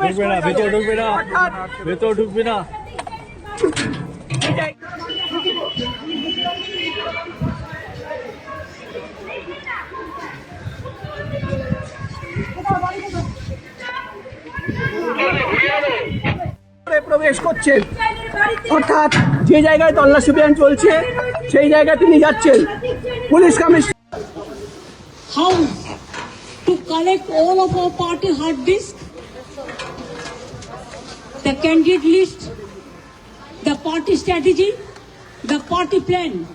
ঢুকবে না ভেতর ঢুকবে না ভেতর ঢুকবে না প্রবেশ করছেন। অর্থাৎ যে জায়গায় তল্লাশি অভিযান চলছে সেই জায়গায় তিনি যাচ্ছেন police commissioner how to collect all of our party hard disk, the candidate list, the party strategy, the party plan.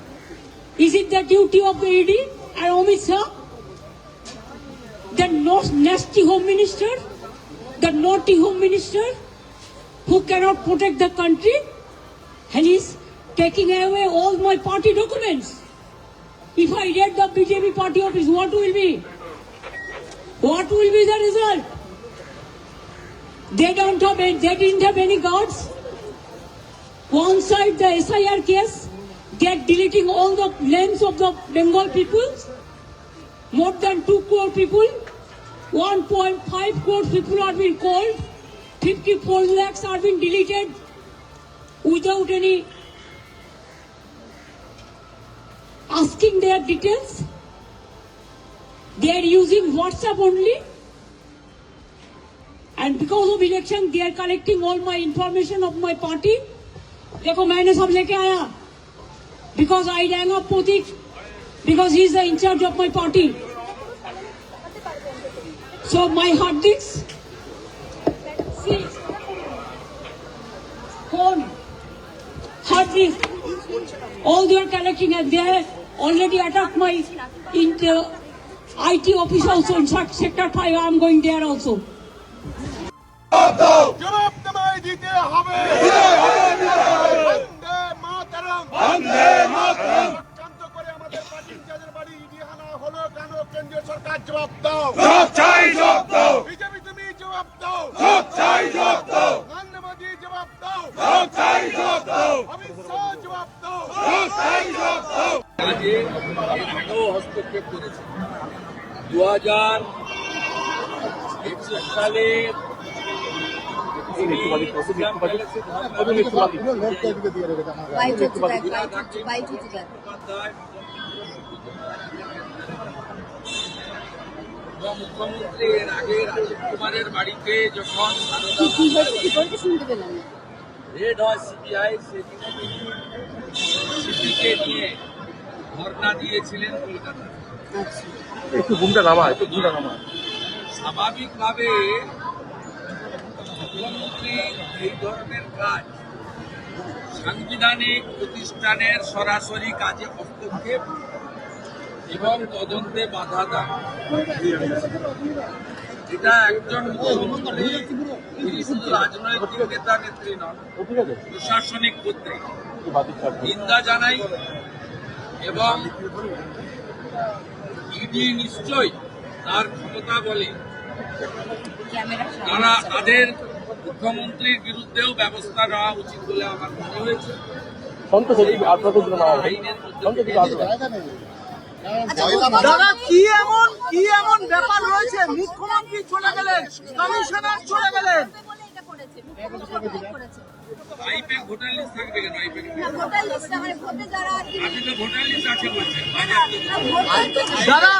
Is it the duty of the ED and Amit Shah, the nasty home minister, the naughty home minister, who cannot protect the country, and he's taking away all my party documents? If I get the BJP party office, what will be? What will be the result? They don't have, any- they didn't have any guards. One side the SIR case, they are deleting all the names of the Bengal people. More than 2 crore people. 1.5 crore people are being called. 54 lakhs are being deleted without any asking their details. They are using WhatsApp only. And because of election, they are collecting all my information of my party. देखो मैंने सब लेके आया because I rang up Pratik because he is the in charge of my party. So my hard disk, collecting and they already attacked my in the IT office also in sector 5 I am going there also. জবাব তোমায় দিতে হবে বন্দে মাতরম বন্দে মাতরম চক্রান্ত করে আমাদের পার্টির যাদের বাড়ি ইডিহানা হলো কেন কেন্দ্রীয় সরকার জবাব দাও জবাব চাই জবাব দাও বিজেপি তুমি জবাব দাও জবাব চাই জবাব দাও নরেন্দ্র মোদী জবাব দাও জবাব চাই জবাব দাও অমিত শাহ জবাব দাও জবাব চাই জবাব দাও কাজে আগেও হস্তক্ষেপ করেছে। দু হাজার একুশ সালে মুখ্যমন্ত্রী এর আগে রাজীব কুমারের বাড়িতে যখন রেড হয় সিবিআই সেদিনে তিনি সিপিকে নিয়ে ধর্ণা দিয়েছিলেন কলকাতা। একটু ঘুমটা নামা একটু ঘুমটা নামা। স্বাভাবিকভাবে মুখ্যমন্ত্রী এই ধরনের কাজ সাংবিধানিক প্রতিষ্ঠানের সরাসরি কাজে হস্তক্ষেপ এবং তদন্তে বাধা দেয় এটা একজন মুখ্যমন্ত্রী তিনি শুধু রাজনৈতিক নেতা নেত্রী নন প্রশাসনিক কর্তৃক। নিন্দা জানাই এবং ইডি নিশ্চয়ই তার ক্ষমতা বলে তারা তাদের মুখ্যমন্ত্রীর বিরুদ্ধেও ব্যবস্থা নেওয়া উচিত বলে আমার মনে হয়েছে। দাদা কি এমন কি এমন ব্যাপার রয়েছে? মুখ্যমন্ত্রী চলে গেলেন? কমিশনার চলে গেলেন? বলে এটা করেছে মুখ্যমন্ত্রী করেছে। আইপ্যাক ভোটার লিস্ট থাকবে কেন? I PAC voter list. মানে ভোটে যারা আপনি তো ভোটার লিস্ট আছে বলছেন। দাদা!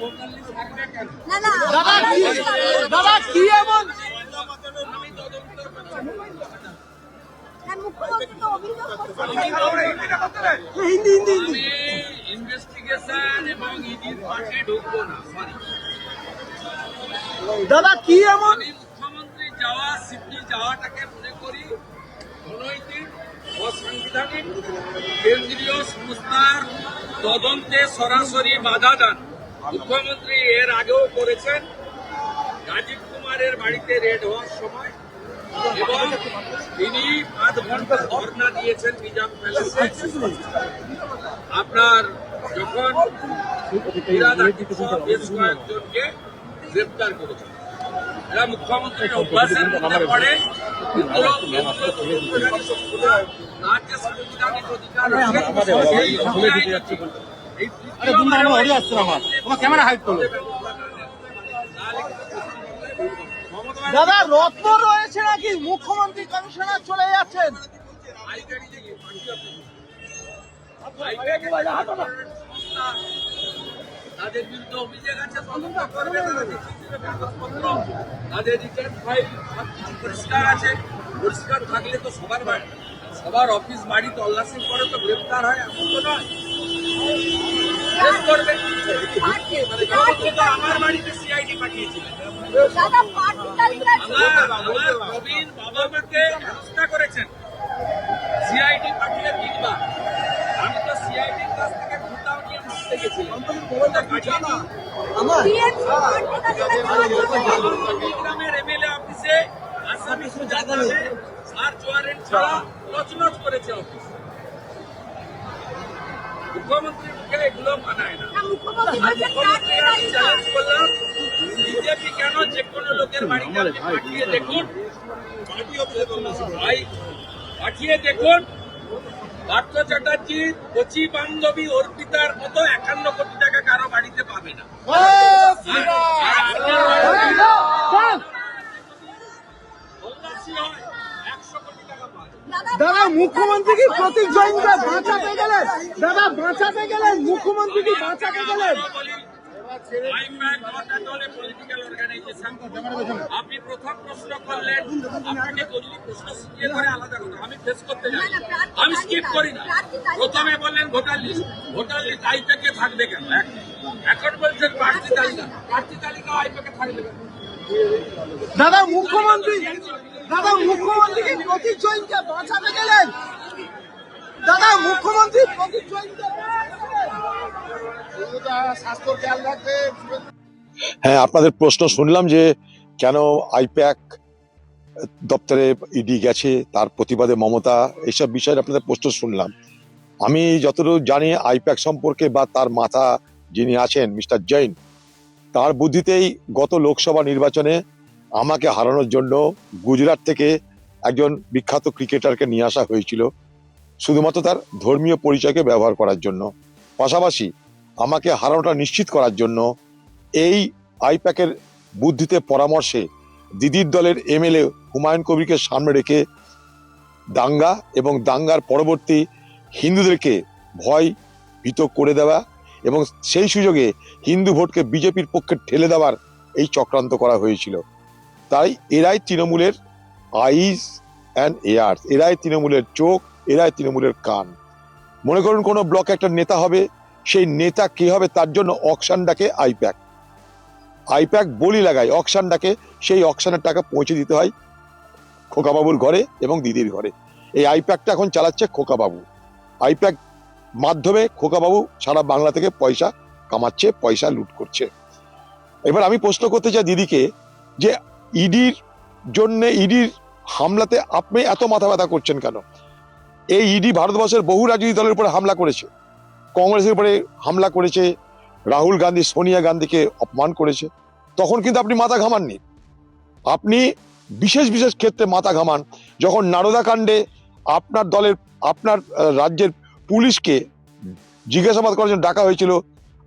ভোটার লিস্ট থাকবে কেন? না না দাদা কি দাদা কি এমন? আমি তদন্ত হ্যাঁ, মুখ্যমন্ত্রী তো অভিযোগ করছে। হিন্দি হিন্দি হিন্দি। ইনভেস্টিগেশন এবং ইডির পাশে ঢুকবো না সরি দাদা কি এমন? আমি মুখ্যমন্ত্রী যাওয়া সিপি যাওয়াটাকে মনে করি অনৈতিক অসাংবিধানিক কেন্দ্রীয় সংস্থার তদন্তে সরাসরি বাধা দান। মুখ্যমন্ত্রী এর আগেও করেছেন। রাজীব কুমারের বাড়িতে রেড হওয়ার সময় এবং তিনি পাঁচ ঘণ্টা ধর্ণা দিয়েছেন নিজাম আপনার যখন বেশ কয়েকজনকে গ্রেপ্তার করেছেন। এরা মুখ্যমন্ত্রীর অভ্যাসের মধ্যে পড়ে এগুলো তার যে সাংবিধানিক অধিকার দাদা রত্ন রয়েছে নাকি? মুখ্যমন্ত্রী কমিশনার চলে যাচ্ছেন। তাদের বিরুদ্ধে অভিযোগ আছে তদন্ত করবে তাদের রিটার্ন ফাইল সবকিছু পরিষ্কার আছে। পরিষ্কার থাকলে তো সবার বাড়ি। সবার অফিস বাড়ি তল্লাশি করে তো গ্রেপ্তার হয় এমন তো নয়। করবে। মানে আমার বাড়িতে সিআইডি পাঠিয়েছিলেন আমার প্রবীণ বাবা মাকে হেনস্থা করেছেন। গ্রামের এমএলএ অফিসে আসামি সোজা সার্চ ওয়ারেন্ট ছাড়া নচনচ করেছে অফিস। মুখ্যমন্ত্রীর মুখে এগুলো মানায় না। মুখ্যমন্ত্রী আর বলছেন পার্টি মুখ্যমন্ত্রীকে আমি চ্যালেঞ্জ করলাম। বিজেপি কেন যে কোনো লোকের বাড়িতে আপনি পাঠিয়ে দেখুন। ভাই পাঠিয়ে দেখুন। পার্থ চ্যাটার্জি কচি বান্ধবী অর্পিতার মতো একান্ন কোটি দাদা মুখ্যমন্ত্রী কি প্রতীক জৈনকে বাঁচাতে গেলেন দাদা বাঁচাতে গেলেন মুখ্যমন্ত্রী কি বাঁচাতে গেলেন আপনি প্রথম প্রশ্ন করলেন আপনাকে যদি প্রশ্ন শিখিয়ে করে আলাদা কথা। আমি ফেস করতে যাই আমি স্কিপ করি না। প্রথমে বললেন ভোটার লিস্ট ভোটার লিস্ট আইপ্যাকে থাকবে কেন? এক- এখন বলছেন প্রার্থী তালিকা। প্রার্থী তালিকা আইপ্যাকে থাকবে দাদা মুখ্যমন্ত্রী দাদা মুখ্যমন্ত্রী প্রতীক জৈনকে বাঁচাতে গেলেন। দাদা মুখ্যমন্ত্রী প্রতীক জৈনকে স্বাস্থ্য খেয়াল রাখবে হ্যাঁ আপনাদের প্রশ্ন শুনলাম যে কেন আইপ্যাক দপ্তরে ইডি গেছে তার প্রতিবাদে মমতা এইসব বিষয়ে আপনাদের প্রশ্ন শুনলাম। আমি যতটুকু জানি আইপ্যাক সম্পর্কে বা তার মাথা যিনি আছেন, মিস্টার জৈন, তার বুদ্ধিতেই গত লোকসভা নির্বাচনে আমাকে হারানোর জন্য গুজরাট থেকে একজন বিখ্যাত ক্রিকেটারকে নিয়ে আসা হয়েছিল, শুধুমাত্র তার ধর্মীয় পরিচয়কে ব্যবহার করার জন্য। পাশাপাশি আমাকে হারানোটা নিশ্চিত করার জন্য এই আইপ্যাকের বুদ্ধিতে পরামর্শে দিদির দলের এমএলএ হুমায়ুন কবিরকে সামনে রেখে দাঙ্গা এবং দাঙ্গার পরবর্তী হিন্দুদেরকে ভয় ভীত করে দেওয়া এবং সেই সুযোগে হিন্দু ভোটকে বিজেপির পক্ষে ঠেলে দেওয়ার এই চক্রান্ত করা হয়েছিল। তাই এরাই তৃণমূলের আইস অ্যান্ড এয়ার্স এরাই তৃণমূলের চোখ, এরাই তৃণমূলের কান। মনে করুন কোনো ব্লকে একটা নেতা হবে, সেই নেতা কে হবে তার জন্য অকশান ডাকে আইপ্যাক আইপ্যাক বলি লাগায় অকশান ডাকে, সেই অকশানের টাকা পৌঁছে দিতে হয় খোকাবাবুর ঘরে এবং দিদির ঘরে। এই আইপ্যাকটা এখন চালাচ্ছে খোকাবাবু। আইপ্যাক মাধ্যমে খোকাবাবু সারা বাংলা থেকে পয়সা কামাচ্ছে, পয়সা লুট করছে। এবার আমি প্রশ্ন করতে চাই দিদিকে যে ইডির জন্য ইডির হামলাতে আপনি এত মাথা ব্যথা করছেন কেন? এই ইডি ভারতবর্ষের বহু রাজনৈতিক দলের উপরে হামলা করেছে। কংগ্রেসের উপরে হামলা করেছে, রাহুল গান্ধী, সোনিয়া গান্ধীকে অপমান করেছে। তখন কিন্তু আপনি মাথা ঘামাননি। আপনি বিশেষ বিশেষ ক্ষেত্রে মাথা ঘামান। যখন নারদা কাণ্ডে আপনার দলের, আপনার রাজ্যের পুলিশকে জিজ্ঞাসাবাদ করার জন্য ডাকা হয়েছিল।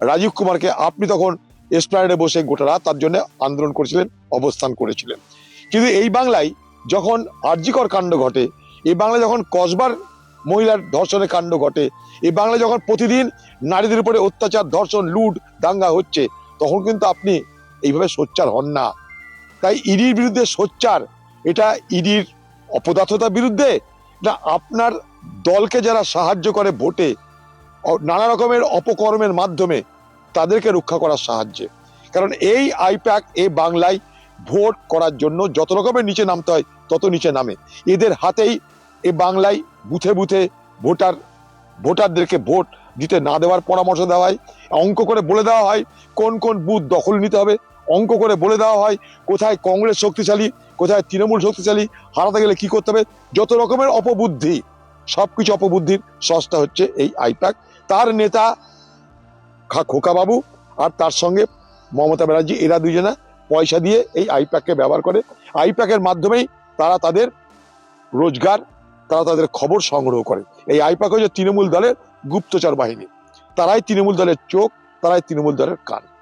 রাজীব কুমারকে আপনি তখন এসপ্লানেডে বসে গোটা রাত তার জন্য আন্দোলন করেছিলেন অবস্থান করেছিলেন। কিন্তু এই বাংলায় যখন আর্যিকর কাণ্ড ঘটে এই বাংলায় যখন কসবার মহিলার ধর্ষণের কাণ্ড ঘটে এই বাংলায় যখন প্রতিদিন নারীদের উপরে অত্যাচার ধর্ষণ লুট দাঙ্গা হচ্ছে তখন কিন্তু আপনি এইভাবে সোচ্চার হন না। তাই ইডির বিরুদ্ধে সোচ্চার এটা ইডির অপদার্থতার বিরুদ্ধে না আপনার দলকে যারা সাহায্য করে ভোটে নানা রকমের অপকর্মের মাধ্যমে তাদেরকে রক্ষা করার সাহায্যে। কারণ এই আইপ্যাক, এ বাংলায় ভোট করার জন্য যত রকমের নিচে নামতে হয়, তত নিচে নামে। এদের হাতেই এ বাংলায় বুথে বুথে ভোটার, ভোটারদেরকে ভোট দিতে না দেওয়ার পরামর্শ দেওয়া হয়। অঙ্ক করে বলে দেওয়া হয়, কোন কোন বুথ দখল নিতে হবে। অঙ্ক করে বলে দেওয়া হয়, কোথায় কংগ্রেস শক্তিশালী, কোথায় তৃণমূল শক্তিশালী, হারাতে গেলে কি করতে হবে। যত রকমের অপবুদ্ধি সবকিছু অপবুদ্ধির সস্তা হচ্ছে এই আইপ্যাক তার নেতা খা- খোকাবাবু আর তার সঙ্গে মমতা ব্যানার্জি, এরা দুজনা পয়সা দিয়ে এই আইপ্যাককে ব্যবহার করে। আইপ্যাকের মাধ্যমেই তারা তাদের রোজগার, তারা তাদের খবর সংগ্রহ করে। এই আইপ্যাক হচ্ছে তৃণমূল দলের গুপ্তচর বাহিনী। তারাই তৃণমূল দলের চোখ, তারাই তৃণমূল দলের কান।